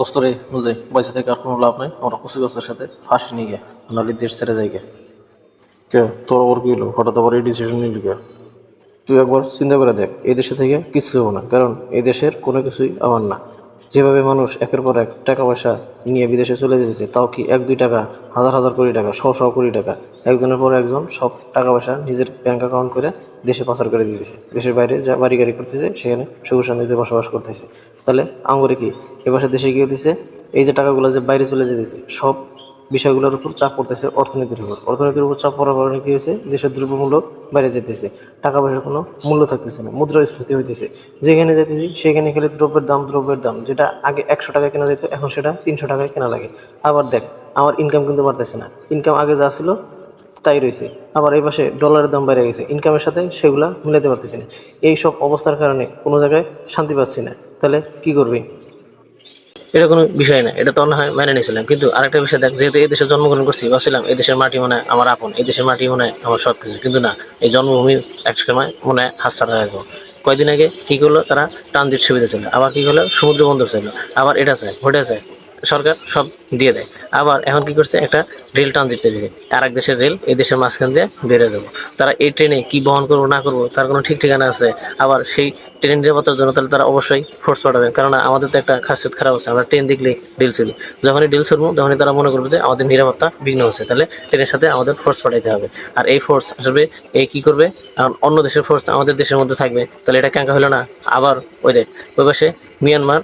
দোস্তরে বুঝে পয়সা থেকে আর কোনো লাভ নাই। আমরা কচু গাছের সাথে ফাঁসি নিয়ে গিয়ে নাহলে দেশ ছেড়ে যাই গে কে, তোর ওর কি হলো? হঠাৎ আবার এই ডিসিশন নিলি কে? তুই একবার চিন্তা করে দেখ, এই দেশে থেকে কিছু হব না। কারণ এই দেশের কোনো কিছুই আমার না। যেভাবে মানুষ একের পর এক টাকা পয়সা নিয়ে বিদেশে চলে যেতেছে তাও কি এক, দুই টাকা, হাজার হাজার কোটি টাকা, শ শ কোটি টাকা? একজনের পর একজন সব টাকা পয়সা নিজের ব্যাংক অ্যাকাউন্ট করে দেশে পাচার করে দিয়েছে দেশের বাইরে যা বাড়ি গাড়ি করতেছে, সেখানে সুখ শান্তিতে বসবাস করতেছে। তাহলে আঙ্গুরে কি? এবার দেশে গিয়ে দিছে, এই যে টাকাগুলো যে বাইরে চলে যেতেছে সব বিষয়গুলোর উপর চাপ পড়তেছে অর্থনীতির উপর। অর্থনীতির উপর চাপ পড়ার কারণে কী হয়েছে? দেশের দ্রব্যমূল্য বাইরে যেতেছে। টাকা পয়সার কোনো মূল্য থাকতেছে না, মুদ্রাস্ফীতি হইতেছে। যেখানে যেতেছি, সেখানে খেলে দ্রব্যের দাম দ্রব্যের দাম। যেটা আগে একশো টাকায় কেনা যেত, এখন সেটা তিনশো টাকায় কেনা লাগে। আবার দেখ, আমার ইনকাম কিন্তু বাড়তেছে না। ইনকাম আগে যা ছিল তাই রয়েছে। আবার এই পাশে ডলারের দাম বেড়ে গেছে। ইনকামের সাথে সেগুলা মিলাতে পারতেছি না। এই সব অবস্থার কারণে কোনো জায়গায় শান্তি পাচ্ছি না। তাহলে কি করবি? এটা কোনো বিষয় না। এটা তো না হয়, মেনে নিয়েছিলাম। কিন্তু আরেকটা বিষয় দেখ, যেহেতু এই দেশে জন্মগ্রহণ করছি, ভাবছিলাম এই দেশের মাটি মনে আমার আপন, এই দেশের মাটি মনে হয় আমার সব কিছু কিন্তু না, এই জন্মভূমি এক সময় মনে হয় হাত ছাড়া রাখব কয়দিন আগে কি করল তারা ট্রানজিট সুবিধা ছিল আবার কি করল? সমুদ্র বন্দর ছিল আবার এটা চায় ওটা চায়। সরকার সব দিয়ে দেয়। আবার এখন কি করছে? একটা রেল ট্রানজিট চালিয়েছে আর এক দেশের রেল এই দেশের মাঝখান দিয়ে বেড়ে যাব। তারা এই ট্রেনে কি বহন করব, না করব, তার কোনো ঠিক ঠিকানা আছে? আবার সেই ট্রেন নিরাপত্তার জন্য তাহলে তারা অবশ্যই ফোর্স পাঠাবে কারণ আমাদের তো একটা খাসিয়ত খারাপ আছে। আমরা ট্রেন দেখলেই ডিল চলি। যখনই ডিল চলবো তখনই তারা মনে করবে যে আমাদের নিরাপত্তা বিঘ্ন হচ্ছে। তাহলে ট্রেনের সাথে আমাদের ফোর্স পাঠাইতে হবে। আর এই ফোর্স আসবে এই কি করবে? কারণ অন্য দেশের ফোর্স আমাদের দেশের মধ্যে থাকবে। তাহলে এটা ক্যাঙ্কা হলো না। আবার ওই দেখ, ওই পাশে মিয়ানমার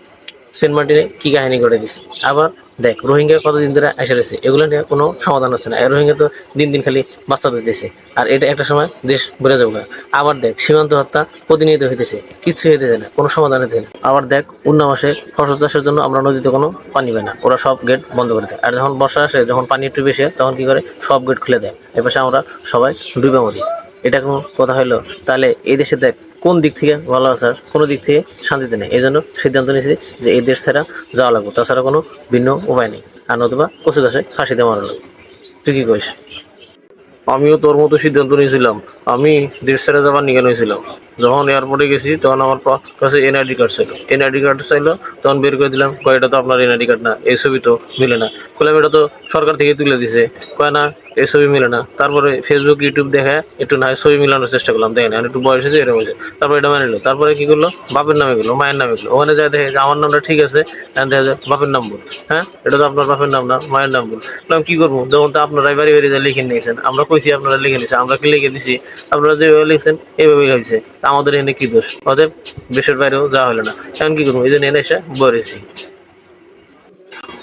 সেন্ট মার্টিনে কি কাহিনী করে দিছে? আবার দেখ, রোহিঙ্গা কতদিন ধরে এসে রয়েছে? এগুলো নিয়ে কোনো সমাধান হচ্ছে না। রোহিঙ্গা তো দিন দিন খালি বাচ্চা দিতেছে আর এটা একটা সময় দেশ বেড়ে যাবে আবার দেখ, সীমান্ত হত্যা প্রতিনিয়ত হইতেছে। কিছু হইতেছে না, কোনো সমাধান হইতেছে না। আবার দেখ অন্য মাসে ফসল চাষের জন্য আমরা নদীতে কোনো পানি পাই না। ওরা সব গেট বন্ধ করে দেয়। আর যখন বর্ষা আসে, যখন পানি একটু বেশি তখন কি করে? সব গেট খুলে দেয়। এপাশে আমরা সবাই ডুবে মরি। এটা কোনো কথা হলো তাহলে এই দেশে দেখ কোন দিক থেকে ভালো আছে আর কোনো দিক থেকে শান্তিতে নেই। এই জন্য সিদ্ধান্ত নিয়েছি যে এই দেশ ছাড়া যাওয়া লাগবে। তাছাড়া কোনো ভিন্ন উপায় নেই। আর নতুবা কচু গাছে ফাঁসিতে মারা লাগবে তুই কি কইস আমিও তোর মতো সিদ্ধান্ত নিয়েছিলাম। আমি দেশ ছেড়ে যাবার নিয়ে নিয়েছিলাম। যখন এয়ারপোর্টে গেছি, তখন আমার কাছে এনআইডি কার্ড ছিল। এনআইডি কার্ড চাইলো, তখন বের করে দিলাম। কয়, এটা তো আপনার এনআইডি কার্ড না। এই ছবি তো মিলে না। বললাম এটা তো সরকার থেকে তুলে দিছে। কয়, না এই ছবি মিলে না। তারপরে ফেসবুক ইউটিউব দেখে একটু না ছবি মিলানোর চেষ্টা করলাম, দেখেন একটু বয়স হয়েছে, এরকম হয়েছে। তারপরে এটা মেনে তারপরে কি করল? বাপের নামে গেলো মায়ের নামে গেলো ওখানে যায় দেখে যে আমার নামটা ঠিক আছে দেখা যায় বাপের নাম বল। হ্যাঁ? এটা তো আপনার বাপের নাম না, মায়ের নাম বল। বললাম, কি করব? যখন তো আপনারাই বাড়ি বাড়ি যা লিখে নিয়েছেন। আমরা কইছি, আপনারা লিখে নিয়েছেন, আমরা কি লিখে দিছি? আপনারা যেভাবে লিখছেন, এইভাবেই হয়েছে। আমাদের এখানে কি দোষ? অতএব, দেশের বাইরেও যাওয়া হলো না। এখন কি করব? এই জন্য এনে এসে বলেছি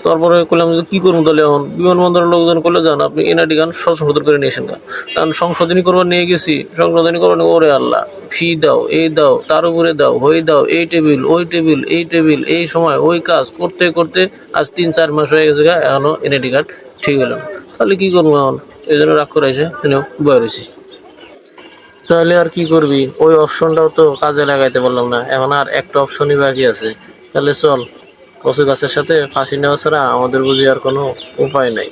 তারপরে করলাম যে কি করব তাহলে এখন? বিমানবন্দরের লোকজন করলে যান, আপনি এনআইডি গান সংশোধন করে নিয়েছেন গা। কারণ সংশোধনী করবার নিয়ে গেছি। সংশোধনী করবার ওরে আল্লাহ, ফি দাও এই দাও, তার উপরে দাও, ওই দাও, এই টেবিল, ওই টেবিল, এই টেবিল, এই সময়, ওই কাজ করতে করতে আজ তিন, চার মাস হয়ে গেছে গা, এখনও এনআইডি কার্ড ঠিক হলো তাহলে কি করব এখন? এই জন্য রাগ করে এসে এনেও বেরোছি তাহলে আর কি করবি? ওই অপশনটাও তো কাজে লাগাইতে পারলাম না। এখন আর একটা অপশনই বাকি আছে। তাহলে চল কচু গাছের সাথে ফাঁসি নেওয়া ছাড়া আমাদের বুঝি আর কোনো উপায় নাই।